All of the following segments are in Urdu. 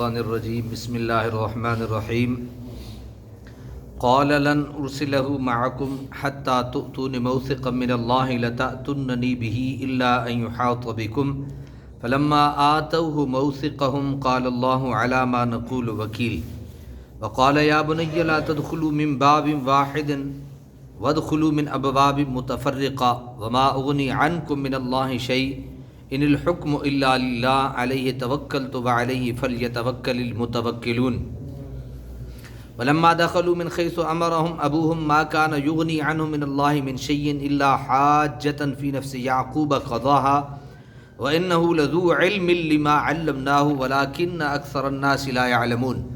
الرحمن الرجیم، بسم اللہ الرحمن الرحیم۔ قال لن ارسله معكم حتى تؤتون موثقا من الله لتأتونني به الا ان يحاط بكم فلما آتوه موثقهم قال الله على ما نقول وكيل وقال يا بني لا تدخلوا من باب واحد وادخلوا من ابواب متفرقه وما اغني عنكم من الله شيء إن الحکم إلا للہ علیہ توکلت وعلیہ فلیتوکل المتوکلون ولما دخلوا من حيث أمرهم أبوهم ما كان يغني عنهم من الله من شيء إلا حاجة في نفس يعقوب قضاها وإنه لذو علم لما علمناه ولكن أكثر الناس لا يعلمون.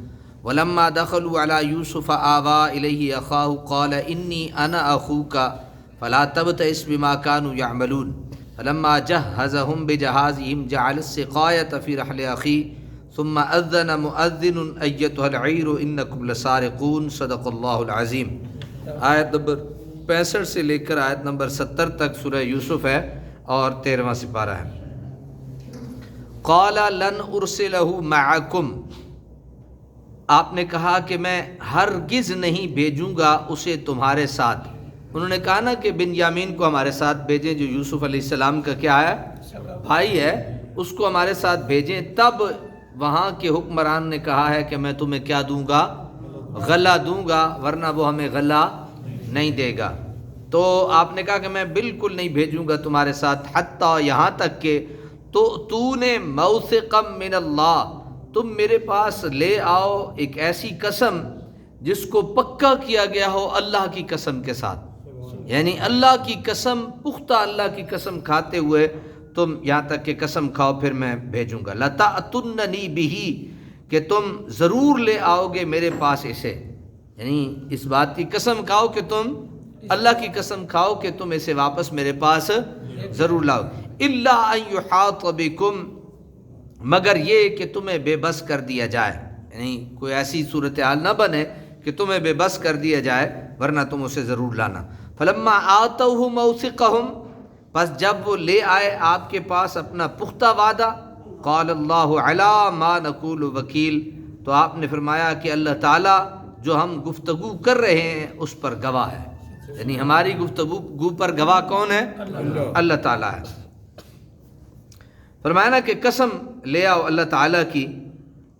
ولما دخلوا على يوسف آوى إليه أخاه قال إني أنا أخوك فلا تبتئس بما كانوا يعملون. فلما جهزهم بجهازهم جعل السقاية في رحل أخيه ثم أذن مؤذن أيتها العير، إنكم لسارقون، صدق الله العظيم. آیت نمبر پینسٹھ سے لے کر آیت نمبر ستر تک سورہ یوسف ہے اور تیرہواں سپارہ ہے۔ قال لن ارسلہ معکم آپ نے کہا کہ میں ہرگز نہیں بھیجوں گا اسے تمہارے ساتھ۔ انہوں نے کہا نا کہ بن یامین کو ہمارے ساتھ بھیجیں، جو یوسف علیہ السلام کا کیا ہے، بھائی ہے، اس کو ہمارے ساتھ بھیجیں۔ تب وہاں کے حکمران نے کہا ہے کہ میں تمہیں کیا دوں گا؟ غلہ دوں گا، ورنہ وہ ہمیں غلہ نہیں دے گا۔ تو آپ نے کہا کہ میں بالکل نہیں بھیجوں گا تمہارے ساتھ، حتیٰ یہاں تک کہ تو تو نے موثقم من اللہ۔ تم میرے پاس لے آؤ ایک ایسی قسم جس کو پکا کیا گیا ہو اللہ کی قسم کے ساتھ۔ یعنی اللہ کی قسم، پختہ اللہ کی قسم کھاتے ہوئے تم یہاں تک کہ قسم کھاؤ، پھر میں بھیجوں گا۔ لتا تننی بھی کہ تم ضرور لے آؤ گے میرے پاس اسے۔ یعنی اس بات کی قسم کھاؤ کہ تم، اللہ کی قسم کھاؤ کہ تم اسے واپس میرے پاس ضرور لاؤ۔ اللہ بکم مگر یہ کہ تمہیں بے بس کر دیا جائے۔ یعنی کوئی ایسی صورتحال نہ بنے کہ تمہیں بے بس کر دیا جائے، ورنہ تم اسے ضرور لانا۔ فلما آتا ہوں بس جب وہ لے آئے آپ کے پاس اپنا پختہ وعدہ، قال اللہ علا ما نقول وکیل، تو آپ نے فرمایا کہ اللہ تعالیٰ جو ہم گفتگو کر رہے ہیں اس پر گواہ ہے۔ یعنی ہماری گفتگو، گو پر گواہ کون ہے؟ اللہ تعالیٰ ہے۔ فرمایا نا کہ قسم لے آؤ اللہ تعالیٰ کی۔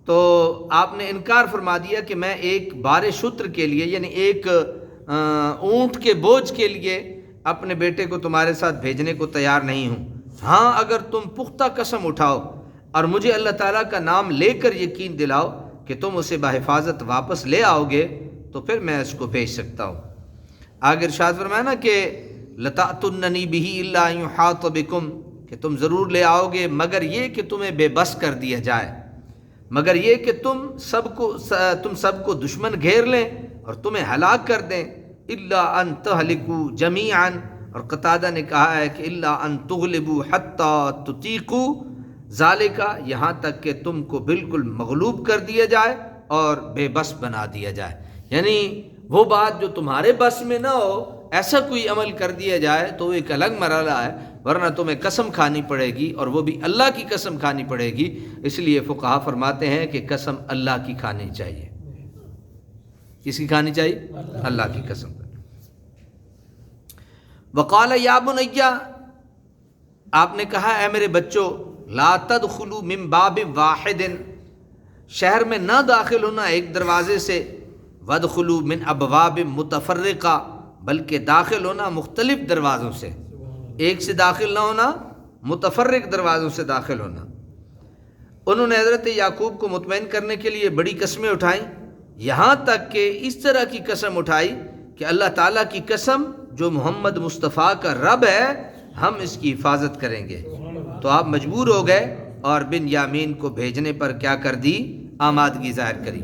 تو آپ نے انکار فرما دیا کہ میں ایک بار شتر کے لیے یعنی ایک اونٹ کے بوجھ کے لیے اپنے بیٹے کو تمہارے ساتھ بھیجنے کو تیار نہیں ہوں۔ ہاں اگر تم پختہ قسم اٹھاؤ اور مجھے اللہ تعالیٰ کا نام لے کر یقین دلاؤ کہ تم اسے بحفاظت واپس لے آؤ گے، تو پھر میں اس کو بھیج سکتا ہوں۔ آگے ارشاد فرمایا نا کہ لتا تننی بھی اللہ ہاتھ بکم کہ تم ضرور لے آؤ گے، مگر یہ کہ تمہیں بے بس کر دیا جائے۔ مگر یہ کہ تم سب کو، تم سب کو دشمن گھیر لیں اور تمہیں ہلاک کر دیں۔ اللہ ان تہلکو جمیعاً۔ اور قطادہ نے کہا ہے کہ اللہ ان تغلبو حتیٰ تطیقو۔ ذالکا یہاں تک کہ تم کو بالکل مغلوب کر دیا جائے اور بے بس بنا دیا جائے۔ یعنی وہ بات جو تمہارے بس میں نہ ہو، ایسا کوئی عمل کر دیا جائے تو وہ ایک الگ مرحلہ ہے، ورنہ تمہیں قسم کھانی پڑے گی اور وہ بھی اللہ کی قسم کھانی پڑے گی۔ اس لیے فقہ فرماتے ہیں کہ قسم اللہ کی کھانی چاہیے۔ کس کی کھانی چاہیے؟ اللہ کی قسم۔ وقال یا بنیا، آپ نے کہا، اے میرے بچوں، لا تدخلوا من باب واحد، شہر میں نہ داخل ہونا ایک دروازے سے ودخلوا من ابواب متفرقہ، بلکہ داخل ہونا مختلف دروازوں سے۔ ایک سے داخل نہ ہونا، متفرق دروازوں سے داخل ہونا۔ انہوں نے حضرت یعقوب کو مطمئن کرنے کے لیے بڑی قسمیں اٹھائیں۔ یہاں تک کہ اس طرح کی قسم اٹھائی کہ اللہ تعالیٰ کی قسم جو محمد مصطفیٰ کا رب ہے، ہم اس کی حفاظت کریں گے۔ تو آپ مجبور ہو گئے اور بن یامین کو بھیجنے پر کیا کر دی؟ آمادگی ظاہر کری۔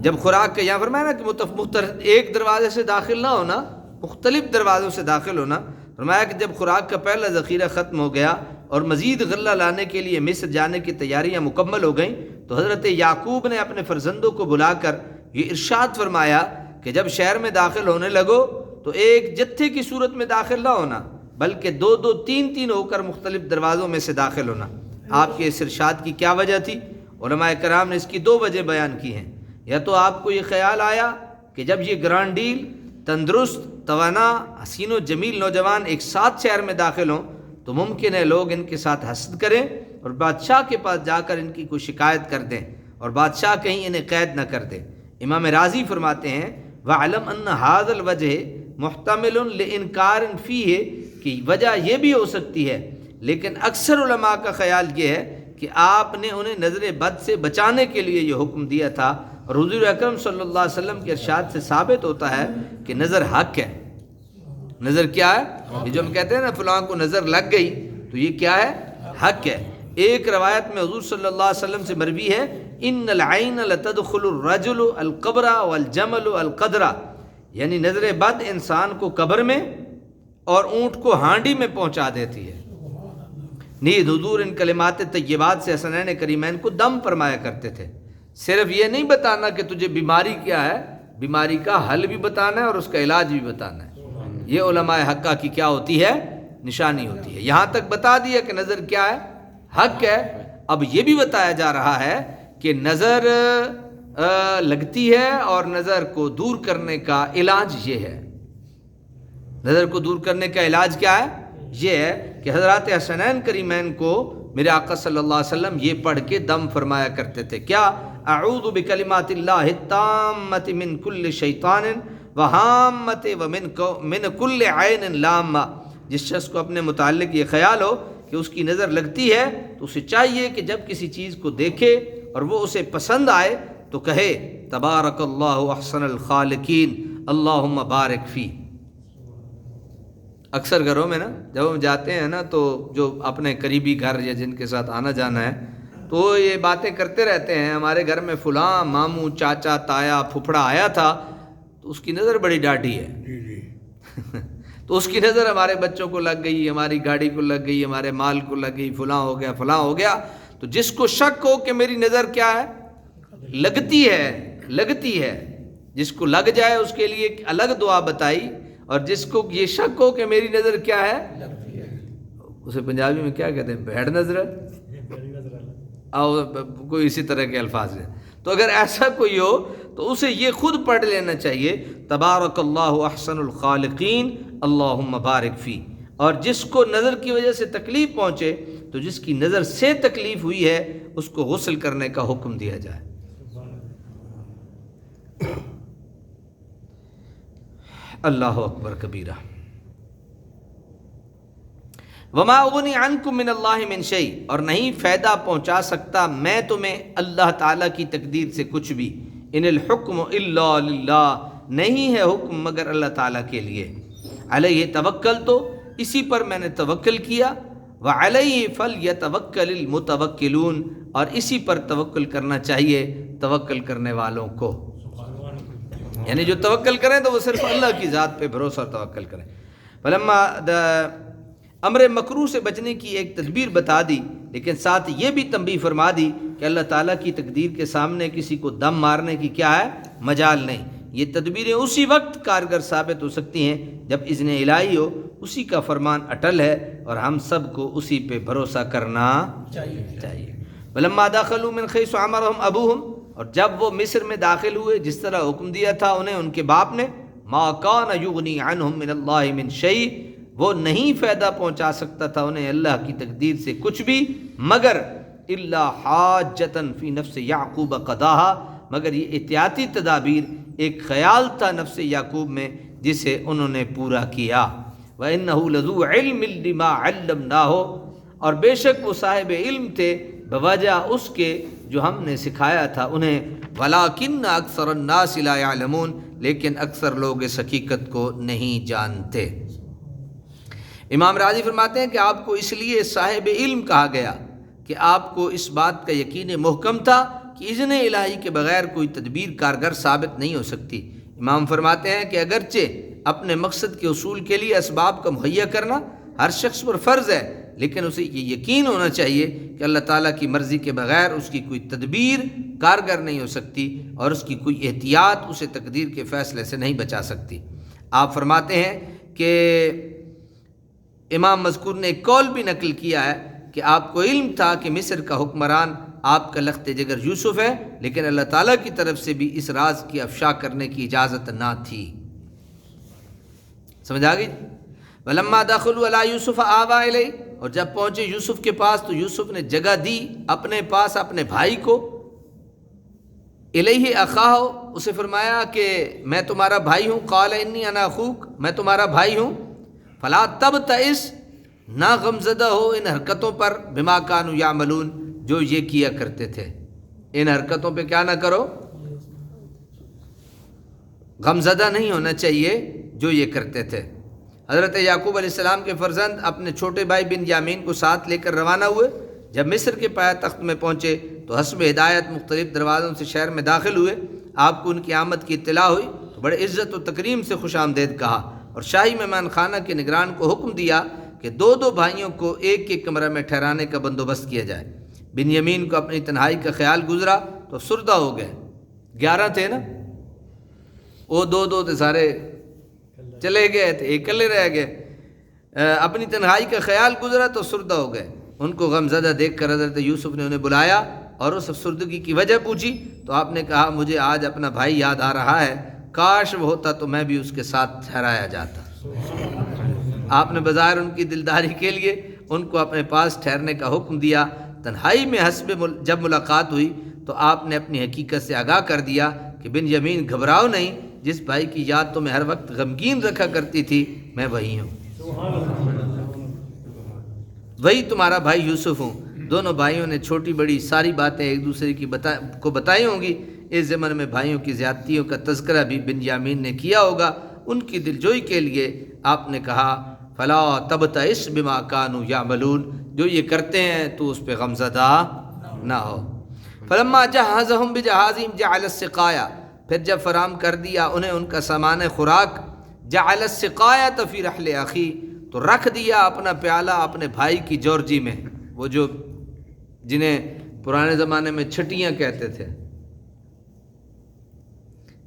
جب خوراک کا یہاں فرمایا نا کہ مختر ایک دروازے سے داخل نہ ہونا، مختلف دروازوں سے داخل ہونا۔ فرمایا کہ جب خوراک کا پہلا ذخیرہ ختم ہو گیا اور مزید غلہ لانے کے لیے مصر جانے کی تیاریاں مکمل ہو گئیں، تو حضرت یعقوب نے اپنے فرزندوں کو بلا کر یہ ارشاد فرمایا کہ جب شہر میں داخل ہونے لگو تو ایک جتھے کی صورت میں داخل نہ ہونا، بلکہ دو دو تین تین ہو کر مختلف دروازوں میں سے داخل ہونا۔ آپ کے اس ارشاد کی کیا وجہ تھی؟ علماء کرام نے اس کی دو وجہ بیان کی ہیں۔ یا تو آپ کو یہ خیال آیا کہ جب یہ گرانڈ ڈیل، تندرست، توانا، حسین و جمیل نوجوان ایک ساتھ شہر میں داخل ہوں، تو ممکن ہے لوگ ان کے ساتھ حسد کریں اور بادشاہ کے پاس جا کر ان کی کوئی شکایت کر دیں اور بادشاہ کہیں انہیں قید نہ کر دے امام راضی فرماتے ہیں وہ علم ان حاض الوجہ محتمل انکار فی ہے کہ وجہ یہ بھی ہو سکتی ہے۔ لیکن اکثر علماء کا خیال یہ ہے کہ آپ نے انہیں نظر بد سے بچانے کے لیے یہ حکم دیا تھا۔ اور حضور اکرم صلی اللہ علیہ وسلم کے ارشاد سے ثابت ہوتا ہے کہ نظر حق ہے۔ نظر کیا ہے؟ یہ جو ہم کہتے ہیں نا فلاں کو نظر لگ گئی، تو یہ کیا ہے؟ حق ہے۔ ایک روایت میں حضور صلی اللہ علیہ وسلم سے مروی ہے ان العین لتدخل الرجل القبر والجمل القدرہ یعنی نظر بد انسان کو قبر میں اور اونٹ کو ہانڈی میں پہنچا دیتی ہے۔ نیند حضور ان کلمات طیبات سے حسنین کریمین کو دم فرمایا کرتے تھے۔ صرف یہ نہیں بتانا کہ تجھے بیماری کیا ہے، بیماری کا حل بھی بتانا ہے اور اس کا علاج بھی بتانا ہے۔ یہ علماء حقہ کی کیا ہوتی ہے؟ نشانی ہوتی ہے۔ یہاں تک بتا دیا کہ نظر کیا ہے؟ حق ہے۔ اب یہ بھی بتایا جا رہا ہے کہ نظر لگتی ہے اور نظر کو دور کرنے کا علاج یہ ہے۔ نظر کو دور کرنے کا علاج کیا ہے؟ یہ ہے کہ حضرات حسنین کریمین کو میرے آقا صلی اللہ علیہ وسلم یہ پڑھ کے دم فرمایا کرتے تھے۔ کیا؟ اعوذ بکلمات اللہ التامت من کل شیطان وحامت و من من کل عین لامہ۔ جس شخص کو اپنے متعلق یہ خیال ہو کہ اس کی نظر لگتی ہے تو اسے چاہیے کہ جب کسی چیز کو دیکھے اور وہ اسے پسند آئے تو کہے تبارک اللہ احسن الخالقین اللہ بارک فی۔ اکثر گھروں میں نا جب ہم جاتے ہیں نا تو جو اپنے قریبی گھر یا جن کے ساتھ آنا جانا ہے تو یہ باتیں کرتے رہتے ہیں۔ ہمارے گھر میں فلاں ماموں چاچا تایا پھپھڑا آیا تھا تو اس کی نظر بڑی ڈاٹھی ہے۔ جی، جی۔ تو اس کی نظر ہمارے بچوں کو لگ گئی ہماری گاڑی کو لگ گئی ہمارے مال کو لگ گئی فلاں ہو گیا فلاں ہو گیا۔ تو جس کو شک ہو کہ میری نظر کیا ہے لگتی ہے لگتی ہے۔ جس کو لگ جائے اس کے لیے الگ دعا بتائی اور جس کو یہ شک ہو کہ میری نظر کیا ہے اسے پنجابی میں کیا کہتے ہیں؟ بھیڑ نظر۔ کوئی اسی طرح کے الفاظ ہیں۔ تو اگر ایسا کوئی ہو تو اسے یہ خود پڑھ لینا چاہیے تبارک اللہ احسن الخالقین اللہ مبارک فی۔ اور جس کو نظر کی وجہ سے تکلیف پہنچے تو جس کی نظر سے تکلیف ہوئی ہے اس کو غسل کرنے کا حکم دیا جائے۔ اللہ اکبر کبیرہ۔ وما اغنی عنکم من اللہ من شئی اور نہیں فائدہ پہنچا سکتا میں تمہیں اللہ تعالیٰ کی تقدیر سے کچھ بھی۔ ان الحکم اللہ للہ نہیں ہے حکم مگر اللہ تعالیٰ کے لیے۔ علیہ توکل تو اسی پر میں نے توکل کیا۔ و علیہ فل یا توکل المتوکلون اور اسی پر توکل کرنا چاہیے توکل کرنے والوں کو۔ یعنی جو توکل کریں تو وہ صرف اللہ کی ذات پہ بھروسہ توکل کریں۔ فلما امر مکرو سے بچنے کی ایک تدبیر بتا دی لیکن ساتھ یہ بھی تنبیہ فرما دی کہ اللہ تعالیٰ کی تقدیر کے سامنے کسی کو دم مارنے کی کیا ہے؟ مجال نہیں۔ یہ تدبیریں اسی وقت کارگر ثابت ہو سکتی ہیں جب اذن الہی ہو اسی کا فرمان اٹل ہے اور ہم سب کو اسی پہ بھروسہ کرنا چاہیے۔ بلما داخل من خیس عمرہم ابوہم اور جب وہ مصر میں داخل ہوئے، جس طرح حکم دیا تھا انہیں، ان کے باپ نے، ما کان یغنی عنہم من اللہ من شیء وہ نہیں فائدہ پہنچا سکتا تھا انہیں اللہ کی تقدیر سے کچھ بھی، مگر اللہ حاجتن فی نفس یعقوب قداہا مگر یہ احتیاطی تدابیر ایک خیال تھا نفس یعقوب میں، جسے انہوں نے پورا کیا۔ وَإِنَّهُ لَذُو عِلْمِ لِمَا عَلَّمْنَاهُ۔ اور بے شک وہ صاحب علم تھے، بوجہ اس کے جو ہم نے سکھایا تھا انہیں ولاکن اکثر الناس لا يعلمون، لیکن اکثر لوگ اس حقیقت کو نہیں جانتے۔ امام راضی فرماتے ہیں کہ آپ کو اس لیے صاحب علم کہا گیا کہ آپ کو اس بات کا یقین محکم تھا کہ اذن الہی کے بغیر کوئی تدبیر کارگر ثابت نہیں ہو سکتی۔ امام فرماتے ہیں کہ اگرچہ اپنے مقصد کے اصول کے لیے اسباب کا مہیا کرنا ہر شخص پر فرض ہے لیکن اسے یہ یقین ہونا چاہیے کہ اللہ تعالیٰ کی مرضی کے بغیر اس کی کوئی تدبیر کارگر نہیں ہو سکتی اور اس کی کوئی احتیاط اسے تقدیر کے فیصلے سے نہیں بچا سکتی۔ آپ فرماتے ہیں کہ امام مذکور نے ایک کال بھی نقل کیا ہے کہ آپ کو علم تھا کہ مصر کا حکمران آپ کا لخت جگر یوسف ہے، لیکن اللہ تعالیٰ کی طرف سے بھی اس راز کی افشا کرنے کی اجازت نہ تھی۔ سمجھ آ گئی؟ ولما داخل علی یوسف آبا علیہ اور جب پہنچے یوسف کے پاس تو یوسف نے جگہ دی اپنے پاس اپنے بھائی کو۔ الہی اخا ہو اسے فرمایا کہ میں تمہارا بھائی ہوں۔ قال، انی انا اخوک، میں تمہارا بھائی ہوں۔ فلا تب تئس نہ غمزدہ ہو ان حرکتوں پر، بما کانو یا ملون جو یہ کیا کرتے تھے۔ ان حرکتوں پہ کیا نہ کرو۔ غمزدہ نہیں ہونا چاہیے جو یہ کرتے تھے۔ حضرت یعقوب علیہ السلام کے فرزند اپنے چھوٹے بھائی بن یامین کو ساتھ لے کر روانہ ہوئے۔ جب مصر کے پایا تخت میں پہنچے تو حسب ہدایت مختلف دروازوں سے شہر میں داخل ہوئے۔ آپ کو ان کی آمد کی اطلاع ہوئی تو بڑے عزت و تکریم سے خوش آمدید کہا اور شاہی مہمان خانہ کے نگران کو حکم دیا کہ دو دو بھائیوں کو ایک ایک کمرہ میں ٹھہرانے کا بندوبست کیا جائے۔ بن یمین کو اپنی تنہائی کا خیال گزرا تو سردہ ہو گئے۔ گیارہ تھے نا؟ وہ دو دو تھے سارے۔ چلے گئے تھے، اکلے رہ گئے۔ اپنی تنہائی کا خیال گزرا تو سردہ ہو گئے۔ ان کو غم زدہ دیکھ کر حضرت یوسف نے انہیں بلایا اور اس افسردگی کی وجہ پوچھی۔ تو آپ نے کہا، مجھے آج اپنا بھائی یاد آ رہا ہے۔ کاش وہ ہوتا تو میں بھی اس کے ساتھ ٹھہرایا جاتا۔ آپ نے بظاہر ان کی دلداری کے لیے ان کو اپنے پاس ٹھہرنے کا حکم دیا۔ تنہائی میں حسب جب ملاقات ہوئی تو آپ نے اپنی حقیقت سے آگاہ کر دیا کہ بن یمین گھبراؤ نہیں۔ جس بھائی کی یاد تو میں ہر وقت غمگین رکھا کرتی تھی، میں وہی ہوں۔ وہی تمہارا بھائی یوسف ہوں۔ دونوں بھائیوں نے چھوٹی بڑی ساری باتیں ایک دوسرے کی بتا کو بتائی ہوں گی۔ اس زمن میں بھائیوں کی زیادتیوں کا تذکرہ بھی بن یامین نے کیا ہوگا۔ ان کی دلجوئی کے لیے آپ نے کہا، فلا تب تس بما کانو یا ملون جو یہ کرتے ہیں، تو اس پہ غمزدہ نہ ہو۔ فلما جہازہم بجہازیم جعل السقایا۔ پھر جب فراہم کر دیا انہیں ان کا سامان خوراک، جعل السقایا فی رحل اخی، تو رکھ دیا اپنا پیالہ اپنے بھائی کی جورجی میں۔ وہ جو جنہیں پرانے زمانے میں چھٹیاں کہتے تھے۔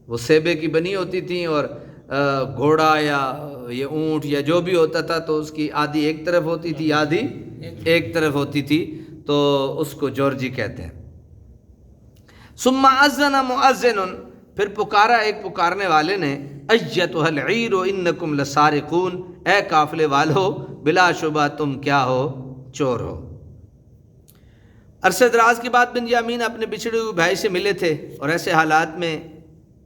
وہ سیبے کی بنی ہوتی تھیں اور گھوڑا یا یہ اونٹ یا جو بھی ہوتا تھا، تو اس کی آدھی ایک طرف ہوتی تھی، آدھی ایک طرف ہوتی تھی، تو اس کو جورجی کہتے ہیں۔ سما ازن مؤذن پھر پکارا ایک پکارنے والے نے ایت العیر و انکم لسارقون اے قافلے والو، بلا شبہ تم کیا ہو؟ چور ہو۔ عرصہ دراز کے بعد بن یامین اپنے بچھڑے ہوئے بھائی سے ملے تھے اور ایسے حالات میں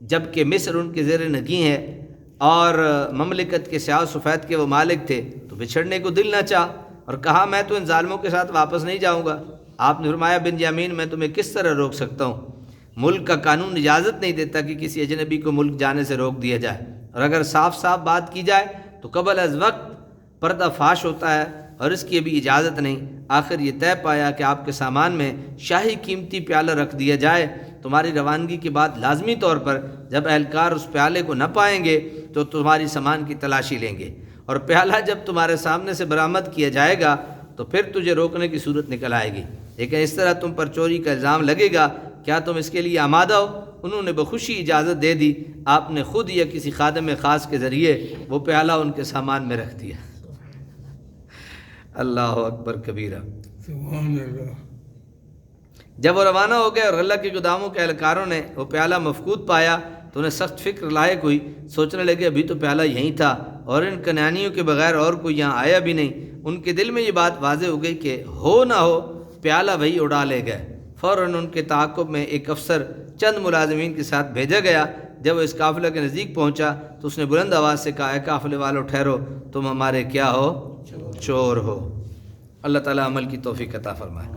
جبکہ مصر ان کے زیر نگی ہے اور مملکت کے سیاہ سفید کے وہ مالک تھے، تو بچھڑنے کو دل نہ چاہ اور کہا، میں تو ان ظالموں کے ساتھ واپس نہیں جاؤں گا۔ آپ نے فرمایا، بن یامین، میں تمہیں کس طرح روک سکتا ہوں؟ ملک کا قانون اجازت نہیں دیتا کہ کسی اجنبی کو ملک جانے سے روک دیا جائے۔ اور اگر صاف صاف بات کی جائے تو قبل از وقت پردہ فاش ہوتا ہے اور اس کی ابھی اجازت نہیں۔ آخر یہ طے پایا کہ آپ کے سامان میں شاہی قیمتی پیالہ رکھ دیا جائے۔ تمہاری روانگی کے بعد لازمی طور پر جب اہلکار اس پیالے کو نہ پائیں گے تو تمہاری سامان کی تلاشی لیں گے۔ اور پیالہ جب تمہارے سامنے سے برآمد کیا جائے گا تو پھر تجھے روکنے کی صورت نکل آئے گی۔ لیکن اس طرح تم پر چوری کا الزام لگے گا کیا تم اس کے لیے آمادہ ہو؟ انہوں نے بخوشی اجازت دے دی۔ آپ نے خود یا کسی خادم خاص کے ذریعے وہ پیالہ ان کے سامان میں رکھ دیا۔ اللہ اکبر کبیرہ۔ جب وہ روانہ ہو گئے اور اللہ کے گوداموں کے اہلکاروں نے وہ پیالہ مفقود پایا تو انہیں سخت فکر لائق ہوئی۔ سوچنے لگے ابھی تو پیالہ یہیں تھا اور ان کنانیوں کے بغیر اور کوئی یہاں آیا بھی نہیں۔ ان کے دل میں یہ بات واضح ہو گئی کہ ہو نہ ہو پیالہ وہی اڑا لے گئے۔ فوراً ان کے تعاقب میں ایک افسر چند ملازمین کے ساتھ بھیجا گیا۔ جب وہ اس قافلہ کے نزدیک پہنچا تو اس نے بلند آواز سے کہا اے قافلے والو ٹھہرو تم ہمارے کیا ہو؟ چور ہو۔ اللہ تعالیٰ عمل کی توفیق عطا فرمائے۔